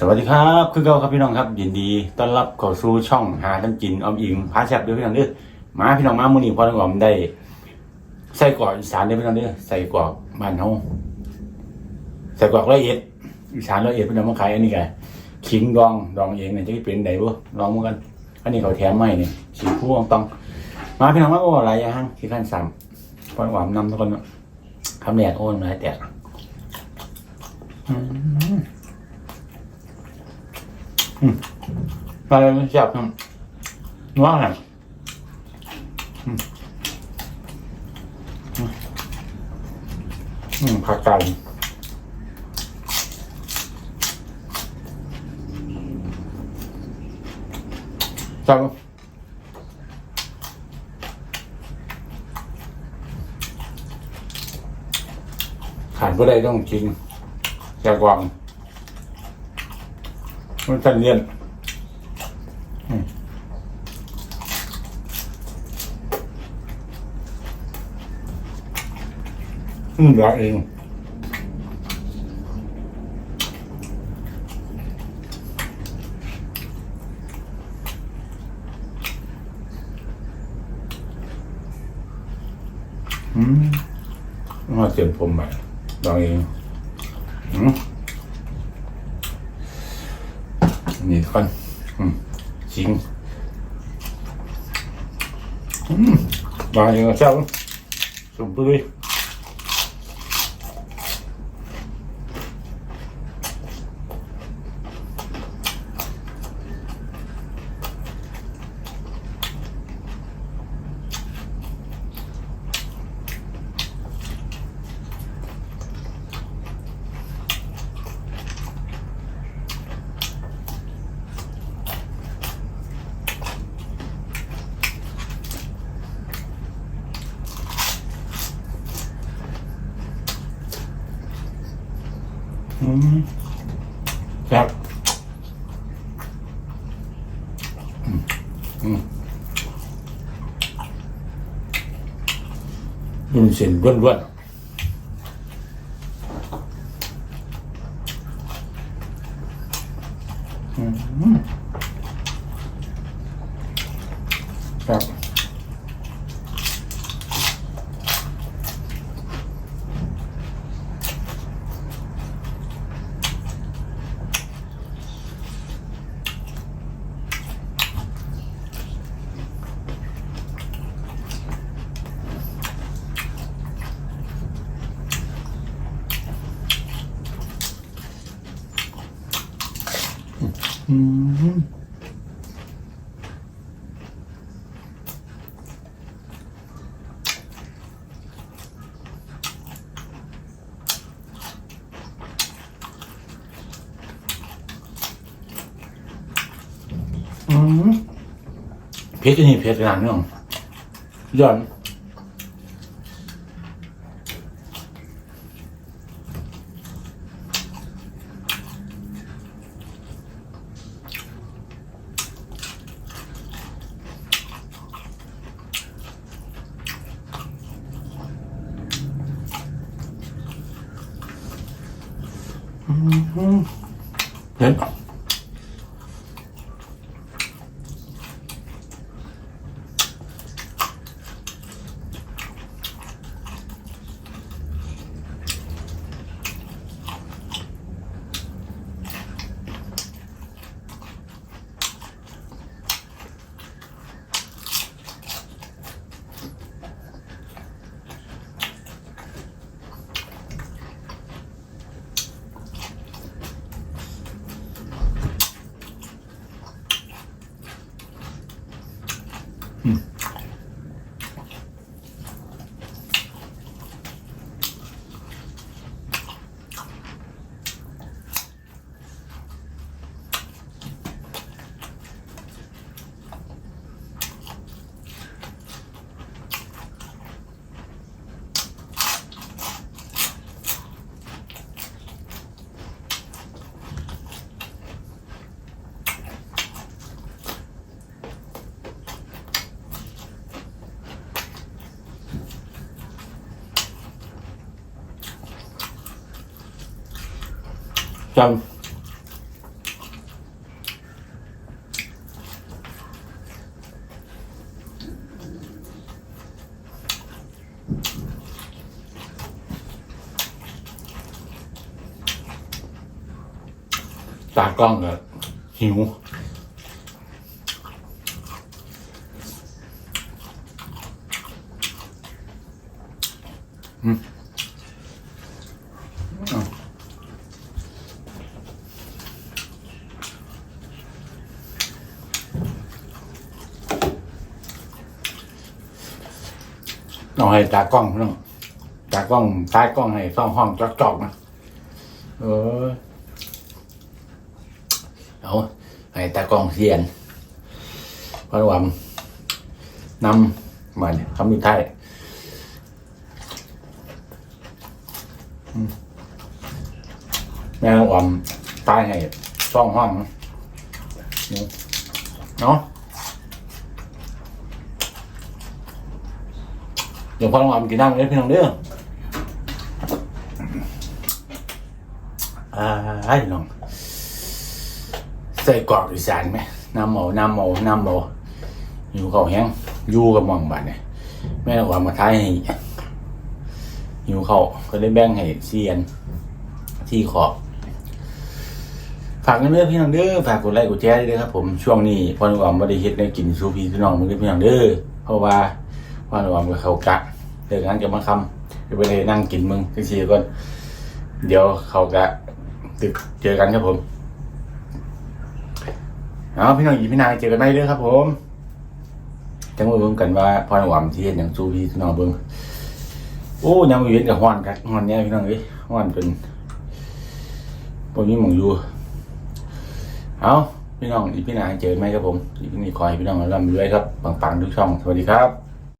สวัสดีครับคือเก่าครับพี่น้องครับยินดีต้อนรับเข้าสู่ช่องหาน้ำกินออมอิงพาแซ่บด้วยพี่น้องเด้อมาพี่น้องมามื้อนี้พอน้องออมได้ใส่กรอกอีสานเด้อพี่น้องเด้อใส่กรอกบ้านเฮาใส่กรอกร้อยเอ็ดอีสานร้อยเอ็ดพี่น้องมาขายอันนี้ไงขิงดองดองเองเนี่ยจะเป็นไดบ่ลองมือกัน อันนี้เขาแถมใหม่นี่สีผู้องตอง มาพี่น้องมาโอ้อะไรอย่างที่ขั้นสามพอน้องออมนำทุกคนเนาะคำแรกโอ้น้ำลายแตก อืมไปจับว่าไงอืมผักไก่จับขาดก็ได้ต้องกินแกกวาง มันจะเลียนอืมรักเองอืมมาเสียนผมใหม่ลองเองอืม นี่ทุกคนอืมจริงอืมลองเงก็เช้าสุ่มไปเลย อืมครับอืมอืมยุ่นเส้นร่วนร่วนอืมครับ อืมอืมเพชรนี่เพชร งาน จำตากล้องอะหิวอืม เอาให้ตากล้องน้องตากล้องตายกล้องให้ซ่องห้องจอกๆนะเออเอาให้ตากล้องเสียนเพราะว่านำมันคำมีไทยแม่ออมตายให้ซ่องห้องเนาะ เดี๋ยวพ่อออมกินน้ำเลยพี่น้องเด้ออ่าให้น้องใส่กรอกอีสานไหมน้ำหมูน้ำหมูน้ำหมูอยู่เขาแห้งอยู่กับหมองบ้านเนี่ยแม่ออมมาท้ายให้หิวเขาก็เลยแบ่งให้เซียน ที่ขอบฝากเงินเด้อพี่น้องเด้อฝากกดไลค์กดแชร์ด้วยครับผมช่วงนี้พอหนุ่มไม่ได้เฮ็ดในกินซูพีพี่น้องมึงเด้อพี่น้องเด้อเพราะว่า พ่อหนุ่มกับเขากะเลิกงานจะมาคำจะไปเลยนั่งกินมึงจังซี่ก่อนเดี๋ยวเขากะตึกเจอกันครับผมเอาพี่น้องอีพี่นายเจอกันไหมเด้อครับ ผมจังมาเบิ่งกันว่าพ่อหนุ่มที่เฮ็ดหยังซูพีพี่น้องเบิ่งโอ้ยังมีเว้นกับฮ้อนครับฮ้อนเนี่ยพี่น้องเอ้ยฮ้อนเป็นพวกนี้หมองอยู่เอาพี่น้องอีพี่นาเจอไหมครับผมอีพี่นี่คอยพี่น้องร่ำรวยครับปังๆทุกช่องสวัสดีครับ